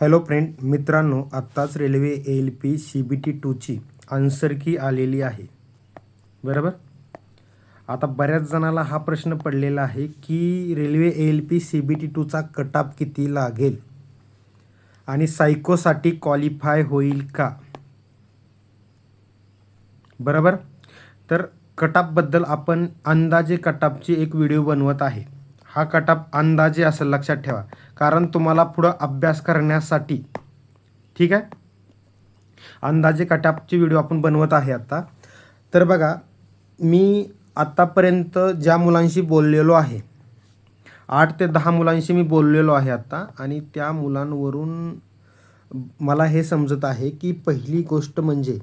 Hello friend मित्रांनो आत्ताच railway L P C B T टूची answer key आलेली आहे. बरोबर? आता बऱ्याच जणाला हा प्रश्न पडलेला आहे की railway L P C B T टूचा cutoff किती लागेल? आणि सायकोसाठी क्वालिफाय होईल का? बरोबर? तर कटापबद्दल आपण अंदाजे कटापची एक व्हिडिओ बनवत आहे. हा कटाप अंदाजे असेल लक्षात ठेवा. कारण तुम्हाला पुढं अभ्यास करण्यासाठी ठीक आहे? अंदाजे कटापची व्हिडिओ आपण बनवत आहे आता. तर बघा मी आत्तापर्यंत ज्या मुलांशी बोललेलो आहे आठ ते दहा मुलांशी मी बोललेलो आहे आत्ता आणि त्या मुलांवरून मला हे समजत आहे की पहिली गोष्ट म्हणजे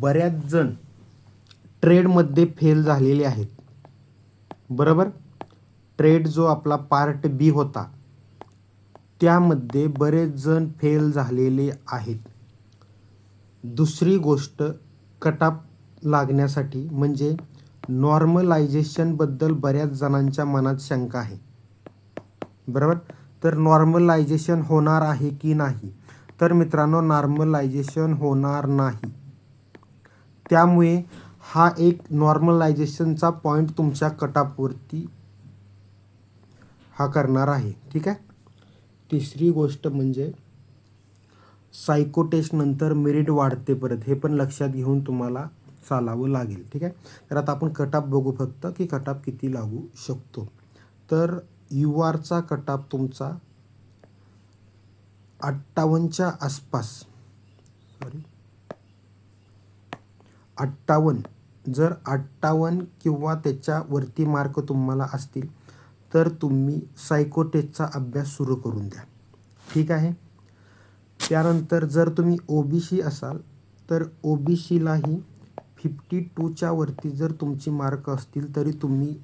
बऱ्याच जण ट्रेडमध्ये फेल झालेले आहेत. बरोबर? ट्रेड जो आपला पार्ट बी होता त्यामध्ये बरेच जण फेल झालेले आहेत. दुसरी गोष्ट कटाप लागण्यासाठी म्हणजे नॉर्मलायझेशनबद्दल बऱ्याच जणांच्या मनात शंका आहे. बरोबर? तर नॉर्मलायझेशन होणार आहे की नाही? तर मित्रांनो नॉर्मलायझेशन होणार नाही. त्यामुळे हा एक नॉर्मलायझेशनचा पॉईंट तुमच्या कटापवरती हा करणार आहे. ठीक आहे? तिसरी गोष्ट म्हणजे सायको टेस्टनंतर मेरिट वाढते परत. हे पण लक्षात घेऊन तुम्हाला चालावं लागेल. ठीक आहे? तर आता आपण कटाप बघू फक्त की कटाप किती लागू शकतो. तर यू आरचा कटाप तुमचा अठ्ठावन्नच्या आसपास सॉरी अठ्ठावन्न. जर अठ्ठावन्न किंवा त्याच्यावरती मार्क तुम्हाला असतील तर तुम्ही सायकोटेजचा अभ्यास सुरू करून द्या. ठीक आहे? त्यानंतर जर तुम्ही ओ बी सी असाल तर ओ बी सीलाही फिफ्टी टूच्या वरती जर तुमची मार्क असतील तरी तुम्ही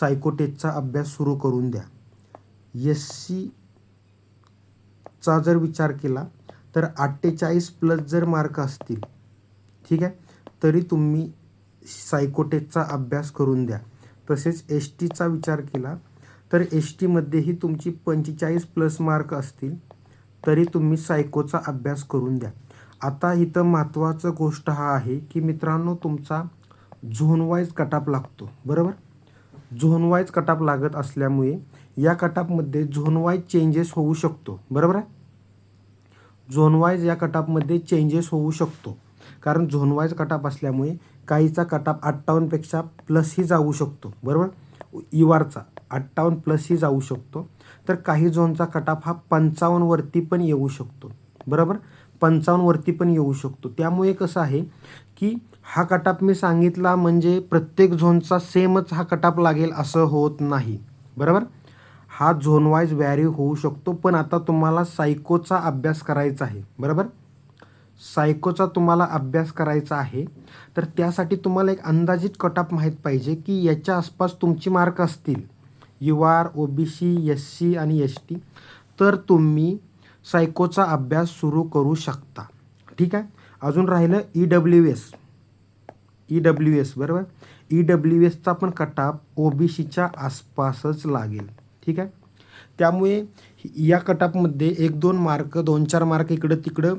सायकोटेजचा अभ्यास सुरू करून द्या. एस सीचा जर विचार केला तर अठ्ठेचाळीस प्लस जर मार्क असतील ठीक आहे? तरी तुम्ही सायकोटेजचा अभ्यास करून द्या. तसेच एस टीचा विचार केला तर एस टीमध्येही तुमची पंचेचाळीस प्लस मार्क असतील तरी तुम्ही सायकोचा अभ्यास करून द्या. आता इथं महत्त्वाचं गोष्ट हा आहे की मित्रांनो तुमचा झोन वाईज कटाप लागतो बरोबर? झोन वाईज कटाप लागत असल्यामुळे या कटापमध्ये झोनवाईज चेंजेस होऊ शकतो बरोबर आहे? झोनवाईज या कटापमध्ये चेंजेस होऊ शकतो कारण झोन वाईज कटाप असल्यामुळे काहीचा कटाप अठ्ठावन्नपेक्षा प्लसही जाऊ शकतो बरोबर? E यू आरचा अठ्ठावन्न प्लसही जाऊ शकतो. तर काही झोनचा कटाप हा पंचावन्नवरती पण येऊ शकतो. बरोबर? पंचावन्नवरती पण येऊ शकतो. त्यामुळे कसं आहे की हा कटाप मी सांगितला म्हणजे प्रत्येक झोनचा सेमच हा कटाप लागेल असं होत नाही. बरोबर? हा झोनवाईज व्हॅरी होऊ शकतो पण आता तुम्हाला सायकोचा अभ्यास करायचा आहे. बरोबर? सायकोचा तुम्हाला अभ्यास करायचा आहे. तर त्यासाठी तुम्हाला एक अंदाजित कटाप माहीत पाहिजे की याच्या आसपास तुमची मार्क असतील. U R O B C S C आणि एस टी. तर तुम्ही सायकोचा अभ्यास सुरू करू शकता. ठीक आहे? अजून राहिलं E W S E W S बरोबर? ई डब्ल्यू एसचा पण कटाप ओ बी सीच्या आसपासच लागेल. ठीक आहे? त्यामुळे या कटापमध्ये एक दोन मार्क दोन चार मार्क इकडं तिकडं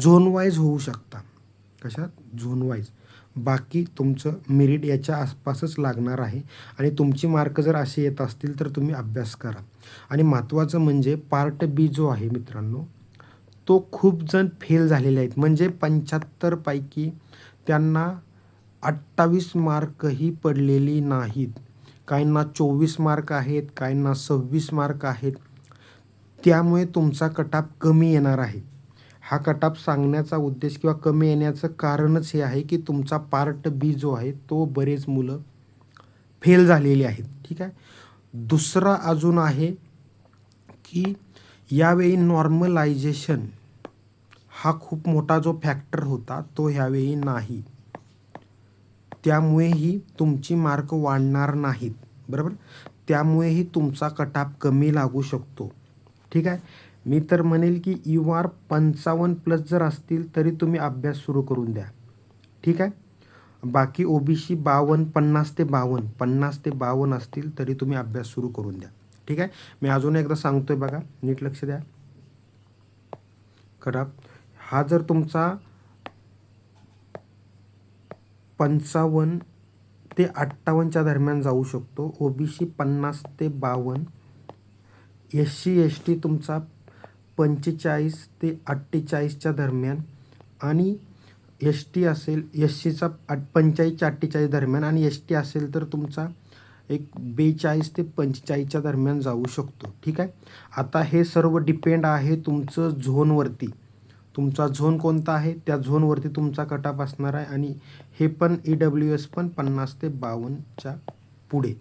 झोन वाईज होऊ शकता. कशात? Zone wise. बाकी तुमचं मेरिट याच्या आसपासच लागणार आहे. आणि तुमची मार्क जर असे येत असतील तर तुम्ही अभ्यास करा. आणि महत्त्वाचं म्हणजे पार्ट बी जो आहे मित्रांनो तो खूप जण फेल झालेले आहेत. म्हणजे पंच्याहत्तरपैकी त्यांना अठ्ठावीस मार्कही पडलेली नाहीत. काहींना चोवीस मार्क आहेत काहींना सव्वीस मार्क आहेत. त्यामुळे तुमचा कटाप कमी येणार आहे. हा कटाप सांगण्याचा उद्देश किंवा कमी येण्याचं कारणच हे आहे की तुमचा पार्ट बी जो आहे तो बरेच मुलं फेल झालेली आहेत. ठीक आहे? दुसरा अजून आहे की यावेळी नॉर्मलायझेशन हा खूप मोठा जो फॅक्टर होता तो ह्यावेळी नाही. त्यामुळेही तुमची मार्क वाढणार नाहीत. बरोबर? त्यामुळेही तुमचा कटाप कमी लागू शकतो. ठीक आहे? मी तर म्हणेल की यू आर पंचावन्न प्लस जर असतील तरी तुम्ही अभ्यास सुरू करून द्या. ठीक आहे? बाकी ओ बी सी बावन्न पन्नास ते बावन्न पन्नास ते बावन्न असतील तरी तुम्ही अभ्यास सुरू करून द्या. ठीक आहे? मी अजून एकदा सांगतोय बघा नीट लक्ष द्या. कटाप हा जर तुमचा पंचावन्न ते अठ्ठावन्नच्या दरम्यान जाऊ शकतो. ओ बी सी पन्नास ते बावन्न एस सी एस टी तुमचा पंचेचाळीस ते अठ्ठेचाळीसच्या दरम्यान आणि एस टी असेल एस सीचा आठ पंचेचाळीस अठ्ठेचाळीस दरम्यान आणि एस टी असेल तर तुमचा एक बेचाळीस ते पंचेचाळीसच्या दरम्यान जाऊ शकतो. ठीक आहे? आता हे सर्व डिपेंड आहे तुमचं झोनवरती तुमचा झोन कोणता आहे? त्या झोनवरती तुमचा कटाप असणार आहे आणि हे पण ई डब्ल्यू एस पण पन्नास ते बावन्नच्या पुढे.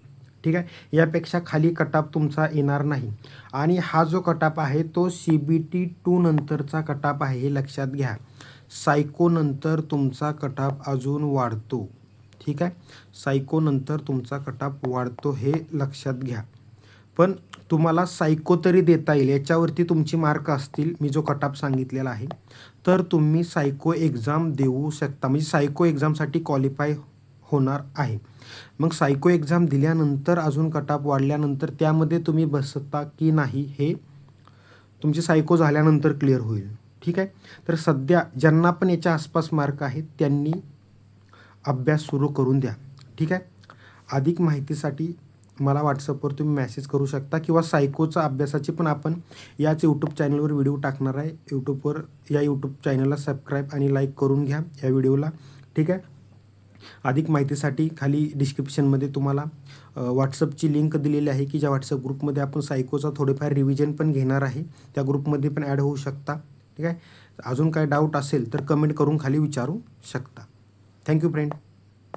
ठीक आहे? यापेक्षा खाली कटाप तुमचा येणार नाही. आणि हा जो कटाप आहे तो सी बी टी टू नंतरचा कटाप आहे हे लक्षात घ्या. सायकोनंतर तुमचा कटाप अजून वाढतो. ठीक आहे? सायकोनंतर तुमचा कटाप वाढतो हे लक्षात घ्या. पण तुम्हाला सायको तरी देता येईल. याच्यावरती तुमची मार्क असतील. मी जो कटाप सांगितलेला आहे. तर तुम्ही सायको एक्झाम देऊ शकता. म्हणजे सायको एक्झामसाठी क्वालिफाय होणार आहे. मग सायको एक्झाम दिल्यानंतर अजून कटाप वाढल्यानंतर त्यामध्ये तुम्ही बसता की नाही हे तुमची सायको झाल्यानंतर क्लिअर होईल. ठीक आहे? तर सध्या ज्यांना पण याच्या आसपास मार्क आहेत त्यांनी अभ्यास सुरू करून द्या. ठीक आहे? अधिक माहितीसाठी मला व्हॉट्सअपवर तुम्ही मेसेज करू शकता किंवा सायकोचा अभ्यासाची पण आपण याच यूट्यूब चॅनलवर व्हिडिओ टाकणार आहे. यूट्यूबवर या यूट्यूब चॅनलला सबस्क्राईब आणि लाईक करून घ्या या व्हिडिओला ठीक आहे? अधिक माहितीसाठी खाली डिस्क्रिप्शनमध्ये तुम्हाला व्हॉट्सअपची लिंक दिलेली आहे की ज्या व्हॉट्सअप ग्रुपमध्ये आपण सायकोचा थोडेफार रिव्हिजन पण घेणार आहे. त्या ग्रुपमध्ये पण ॲड होऊ शकता. ठीक आहे? अजून काय डाऊट असेल तर कमेंट करून खाली विचारू शकता. Thank you friend